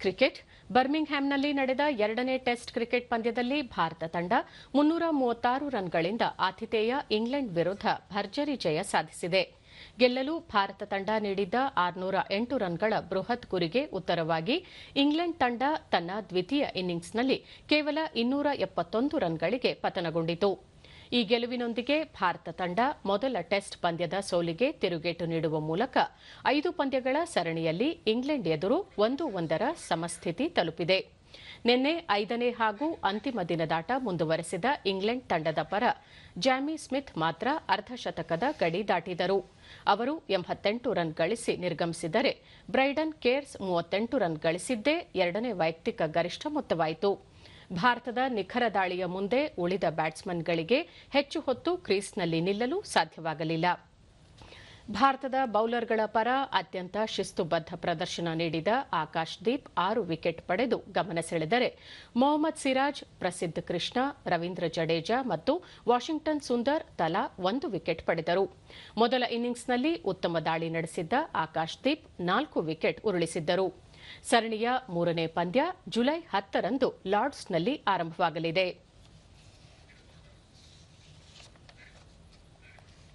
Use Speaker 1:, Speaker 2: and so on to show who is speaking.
Speaker 1: Cricket. ಬರ್ಮಿಂಗ್ಹ್ಯಾಮ್ನಲ್ಲಿ ನಡೆದ ಎರಡನೇ test cricket ಪಂದ್ಯದಲ್ಲಿ ಭಾರತ ತಂಡ ಮುನ್ನೂರ ಮೂವತ್ತಾರು ರನ್ಗಳಿಂದ ಆತಿಥೇಯ ಇಂಗ್ಲೆಂಡ್ ವಿರುದ್ಧ ಭರ್ಜರಿ ಜಯ ಸಾಧಿಸಿದೆ. ಗೆಲ್ಲಲು ಭಾರತ ತಂಡ ನೀಡಿದ್ದ ಆರುನೂರ ಎಂಟು ರನ್ಗಳ ಬೃಹತ್ ಗುರಿಗೆ ಉತ್ತರವಾಗಿ, ಇಂಗ್ಲೆಂಡ್ ತಂಡ ತನ್ನ ದ್ವಿತೀಯ ಇನ್ನಿಂಗ್ಸ್ನಲ್ಲಿ ಕೇವಲ ಇನ್ನೂರ ಎಪ್ಪತ್ತೊಂದು ರನ್ಗಳಿಗೆ ಪತನಗೊಂಡಿತು. ಈ ಗೆಲುವಿನೊಂದಿಗೆ ಭಾರತ ತಂಡ ಮೊದಲ ಟೆಸ್ಟ್ ಪಂದ್ಯದ ಸೋಲಿಗೆ ತಿರುಗೇಟು ನೀಡುವ ಮೂಲಕ ಐದು ಪಂದ್ಯಗಳ ಸರಣಿಯಲ್ಲಿ ಇಂಗ್ಲೆಂಡ್ ಎದುರು ಒಂದು ಒಂದರ ಸಮಸ್ಥಿತಿ ತಲುಪಿದೆ. ನಿನ್ನೆ ಐದನೇ ಹಾಗೂ ಅಂತಿಮ ದಿನದಾಟ ಮುಂದುವರೆಸಿದ ಇಂಗ್ಲೆಂಡ್ ತಂಡದ ಪರ ಜಾಮಿ ಸ್ಮಿತ್ ಮಾತ್ರ ಅರ್ಧಶತಕದ ಗಡಿ ದಾಟಿದರು. ಅವರು ಎಂಬತ್ತೆಂಟು ರನ್ ಗಳಿಸಿ ನಿರ್ಗಮಿಸಿದರೆ ಬ್ರೈಡನ್ ಕೇರ್ಸ್ ಮೂವತ್ತೆಂಟು ರನ್ ಗಳಿಸಿದ್ದೇ ಎರಡನೇ ವೈಯಕ್ತಿಕ ಗರಿಷ್ಠ ಮೊತ್ತವಾಯಿತು. ಭಾರತದ ನಿಖರ ದಾಳಿಯ ಮುಂದೆ ಉಳಿದ ಬ್ಯಾಟ್ಸ್ಮನ್ಗಳಿಗೆ ಹೆಚ್ಚು ಹೊತ್ತು ಕ್ರೀಸ್ನಲ್ಲಿ ನಿಲ್ಲಲು ಸಾಧ್ಯವಾಗಲಿಲ್ಲ. ಭಾರತದ ಬೌಲರ್ಗಳ ಪರ ಅತ್ಯಂತ ಶಿಸ್ತುಬದ್ಧ ಪ್ರದರ್ಶನ ನೀಡಿದ ಆಕಾಶ್ ದೀಪ್ ಆರು ವಿಕೆಟ್ ಪಡೆದು ಗಮನ ಸೆಳೆದರೆ ಮೊಹಮ್ಮದ್ ಸಿರಾಜ್, ಪ್ರಸಿದ್ಧ ಕೃಷ್ಣ, ರವೀಂದ್ರ ಜಡೇಜಾ ಮತ್ತು ವಾಷಿಂಗ್ಟನ್ ಸುಂದರ್ ತಲಾ ಒಂದು ವಿಕೆಟ್ ಪಡೆದರು. ಮೊದಲ ಇನ್ನಿಂಗ್ಸ್ನಲ್ಲಿ ಉತ್ತಮ ದಾಳಿ ನಡೆಸಿದ್ದ ಆಕಾಶ್ ದೀಪ್ ನಾಲ್ಕು ವಿಕೆಟ್ ಉರುಳಿಸಿದ್ದರು. ಸರಣಿಯ ಮೂರನೇ ಪಂದ್ಯ ಜುಲೈ ಹತ್ತರಂದು ಲಾರ್ಡ್ಸ್ನಲ್ಲಿ ಆರಂಭವಾಗಲಿದೆ.